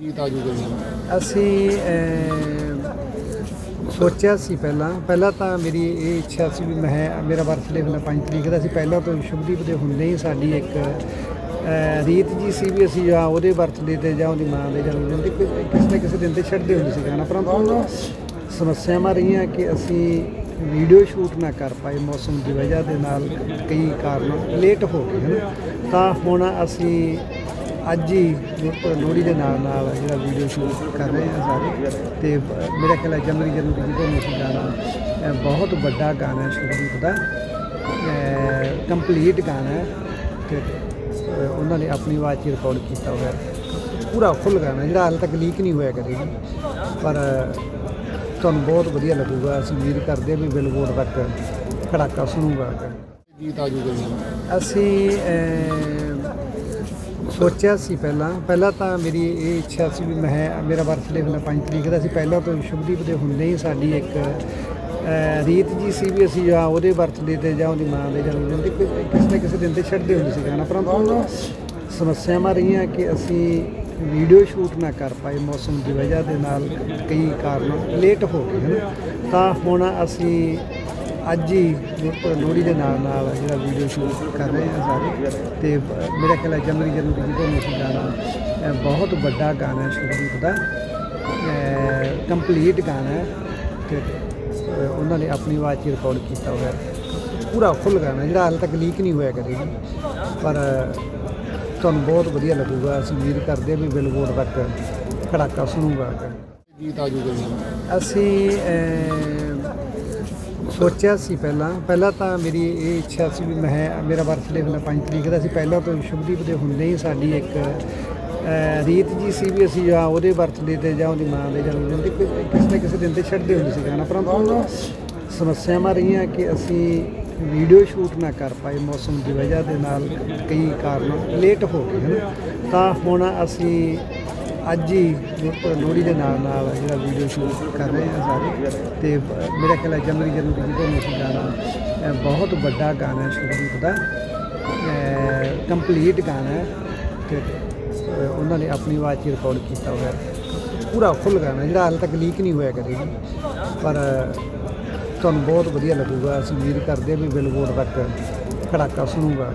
ਗੀਤ ਆ ਜੂਗਾ ਜੀ ਅਸੀਂ ਸੋਚਿਆ ਸੀ ਪਹਿਲਾਂ। ਪਹਿਲਾਂ ਤਾਂ ਮੇਰੀ ਇਹ ਇੱਛਾ ਸੀ ਵੀ ਮੈਂ, ਮੇਰਾ ਬਰਥਡੇ ਹੁੰਦਾ 5 ਤਰੀਕ ਦਾ ਸੀ। ਪਹਿਲਾਂ ਤੋਂ ਸ਼ੁਭਦੀਪ ਦੇ ਹੁੰਦੇ ਹੀ ਸਾਡੀ ਇੱਕ ਰੀਤ ਜੀ ਸੀ ਵੀ ਅਸੀਂ ਜਾਂ ਉਹਦੇ ਬਰਥਡੇ ਤੇ ਜਾਂ ਉਹਦੀ ਮਾਂ ਦੇ ਜਨਮ ਦਿਨ ਤੇ ਕਿਸੇ ਨਾ ਕਿਸੇ ਦਿਨ ਤੇ ਛੱਡਦੇ ਹੁੰਦੇ ਸੀ ਗਾਣਾ। ਪਰੰਤੂ ਸਮੱਸਿਆਵਾਂ ਰਹੀਆਂ ਕਿ ਅਸੀਂ ਵੀਡੀਓ ਸ਼ੂਟ ਨਾ ਕਰ ਪਾਏ ਮੌਸਮ ਦੀ ਵਜ੍ਹਾ ਦੇ ਨਾਲ ਕਈ ਕਾਰਨ ਲੇਟ ਹੋ ਗਏ ਹਨ ਤਾਂ ਹੁਣ ਅਸੀਂ ਅੱਜ ਹੀ ਲੋਹੜੀ ਦੇ ਨਾਲ ਨਾਲ ਜਿਹੜਾ ਵੀਡੀਓ ਸ਼ੂਟ ਕਰ ਰਹੇ ਹਾਂ ਸਾਰੇ। ਤੇ ਮੇਰਾ ਖਿਆਲ ਹੈ ਜਨਵਰੀ ਜਨਵਰੀ ਜਿਹਦੇ ਨੂੰ ਅਸੀਂ ਗਾਣਾ ਬਹੁਤ ਵੱਡਾ ਗਾਣਾ ਸ਼ੁਭਦੀਪ ਦਾ ਕੰਪਲੀਟ ਗਾਣਾ ਹੈ ਤੇ ਉਹਨਾਂ ਨੇ ਆਪਣੀ ਆਵਾਜ਼ 'ਚ ਰਿਕਾਰਡ ਕੀਤਾ ਹੋਇਆ। ਪੂਰਾ ਫੁੱਲ ਗਾਣਾ ਜਿਹੜਾ ਹਾਲੇ ਤੱਕ ਲੀਕ ਨਹੀਂ ਹੋਇਆ ਕਦੇ ਪਰ ਤੁਹਾਨੂੰ ਬਹੁਤ ਵਧੀਆ ਲੱਗੂਗਾ। ਅਸੀਂ ਉਮੀਦ ਕਰਦੇ ਵੀ ਬਿਲਬੋਰਡ ਤੱਕ ਖੜਾਕਾ ਸੁਣੂਗਾ। ਗੀਤ ਆ ਜੂਗਾ ਜੀ। ਅਸੀਂ ਸੋਚਿਆ ਸੀ ਪਹਿਲਾਂ। ਪਹਿਲਾਂ ਤਾਂ ਮੇਰੀ ਇਹ ਇੱਛਾ ਸੀ ਵੀ ਮੈਂ ਮੇਰਾ ਬਰਥਡੇ ਹੁੰਦਾ 5 ਤਰੀਕ ਦਾ ਸੀ। ਪਹਿਲਾਂ ਤੋਂ ਸ਼ੁਭਦੀਪ ਦੇ ਹੁੰਦੇ ਹੀ ਸਾਡੀ ਇੱਕ ਰੀਤ ਜੀ ਸੀ ਵੀ ਅਸੀਂ ਜਾਂ ਉਹਦੇ ਬਰਥਡੇ ਤੇ ਜਾਂ ਉਹਦੀ ਮਾਂ ਦੇ ਜਨਮ ਦਿਨ ਤੇ ਕਿਸੇ ਨਾ ਕਿਸੇ ਦਿਨ ਤੇ ਛੱਡਦੇ ਹੁੰਦੇ ਸੀ ਗਾਣਾ। ਪਰੰਤੂ ਸਮੱਸਿਆਵਾਂ ਰਹੀਆਂ ਕਿ ਅਸੀਂ ਵੀਡੀਓ ਸ਼ੂਟ ਨਾ ਕਰ ਪਾਏ ਮੌਸਮ ਦੀ ਵਜ੍ਹਾ ਦੇ ਨਾਲ ਕਈ ਕਾਰਨ ਲੇਟ ਹੋ ਗਏ ਹਨ ਤਾਂ ਹੁਣ ਅਸੀਂ ਅੱਜ ਹੀ ਲੋਹੜੀ ਦੇ ਨਾਲ ਨਾਲ ਜਿਹੜਾ ਵੀਡੀਓ ਸ਼ੂਟ ਕਰ ਰਹੇ ਹਾਂ ਸਾਰੇ। ਤੇ ਮੇਰਾ ਖਿਆਲ ਹੈ ਜਨਵਰੀ ਜਨਵਰੀ ਜਿਹਦੇ ਨੂੰ ਅਸੀਂ ਗਾਣਾ ਬਹੁਤ ਵੱਡਾ ਗਾਣਾ ਸ਼ੁਭਦੀਪ ਦਾ ਕੰਪਲੀਟ ਗਾਣਾ ਹੈ ਤੇ ਉਹਨਾਂ ਨੇ ਆਪਣੀ ਆਵਾਜ਼ 'ਚ ਰਿਕਾਰਡ ਕੀਤਾ ਹੋਇਆ। ਪੂਰਾ ਫੁੱਲ ਗਾਣਾ ਜਿਹੜਾ ਹਾਲੇ ਤੱਕ ਲੀਕ ਨਹੀਂ ਹੋਇਆ ਕਦੇ ਪਰ ਤੁਹਾਨੂੰ ਬਹੁਤ ਵਧੀਆ ਲੱਗੂਗਾ। ਅਸੀਂ ਉਮੀਦ ਕਰਦੇ ਵੀ ਬਿਲਬੋਰਡ ਤੱਕ ਖੜਾਕਾ ਸੁਣੂਗਾ। ਗੀਤ ਆ ਜੂਗਾ ਜੀ ਅਸੀਂ ਸੋਚਿਆ ਸੀ ਪਹਿਲਾਂ। ਪਹਿਲਾਂ ਤਾਂ ਮੇਰੀ ਇਹ ਇੱਛਾ ਸੀ ਵੀ ਮੈਂ ਮੇਰਾ ਬਰਥਡੇ ਹੁੰਦਾ 5 ਤਰੀਕ ਦਾ ਸੀ। ਪਹਿਲਾਂ ਤੋਂ ਸ਼ੁਭਦੀਪ ਦੇ ਹੁੰਦੇ ਹੀ ਸਾਡੀ ਇੱਕ ਰੀਤ ਜੀ ਸੀ ਵੀ ਅਸੀਂ ਜਾਂ ਉਹਦੇ ਬਰਥਡੇ ਤੇ ਜਾਂ ਉਹਦੀ ਮਾਂ ਦੇ ਜਨਮ ਦਿਨ ਤੇ ਕੋਈ- ਕਿਸੇ ਨਾ ਕਿਸੇ ਦਿਨ ਤੇ ਛੱਡਦੇ ਹੁੰਦੇ ਸੀ ਗਾਣਾ। ਪਰੰਤੂ ਸਮੱਸਿਆਵਾਂ ਰਹੀਆਂ ਕਿ ਅਸੀਂ ਵੀਡੀਓ ਸ਼ੂਟ ਨਾ ਕਰ ਪਾਏ ਮੌਸਮ ਦੀ ਵਜ੍ਹਾ ਦੇ ਨਾਲ ਕਈ ਕਾਰਨ ਲੇਟ ਹੋ ਗਏ ਹਨ ਤਾਂ ਹੁਣ ਅਸੀਂ ਅੱਜ ਹੀ ਲੋਹੜੀ ਦੇ ਨਾਲ ਨਾਲ ਜਿਹੜਾ ਵੀਡੀਓ ਸ਼ੂਟ ਕਰ ਰਹੇ ਹਾਂ ਸਾਰੇ। ਤੇ ਮੇਰਾ ਖਿਆਲ ਹੈ ਜਨਵਰੀ ਜਨਵਰੀ ਜਿਹਦੇ ਨੂੰ ਅਸੀਂ ਗਾਣਾ ਬਹੁਤ ਵੱਡਾ ਗਾਣਾ ਹੈ ਸ਼ੁਭਦੀਪ ਦਾ ਕੰਪਲੀਟ ਗਾਣਾ ਹੈ। ਤੇ ਉਹਨਾਂ ਨੇ ਆਪਣੀ ਆਵਾਜ਼ 'ਚ ਰਿਕਾਰਡ ਕੀਤਾ ਹੋਇਆ ਪੂਰਾ ਫੁੱਲ ਗਾਣਾ ਜਿਹੜਾ ਹਾਲੇ ਤੱਕ ਲੀਕ ਨਹੀਂ ਹੋਇਆ ਕਦੇ ਵੀ। ਪਰ ਤੁਹਾਨੂੰ ਬਹੁਤ ਵਧੀਆ ਲੱਗੂਗਾ। ਅਸੀਂ ਉਮੀਦ ਕਰਦੇ ਹਾਂ ਵੀ ਬਿਲਬੋਰਡ ਤੱਕ ਖੜਾਕਾ ਸੁਣੂਗਾ।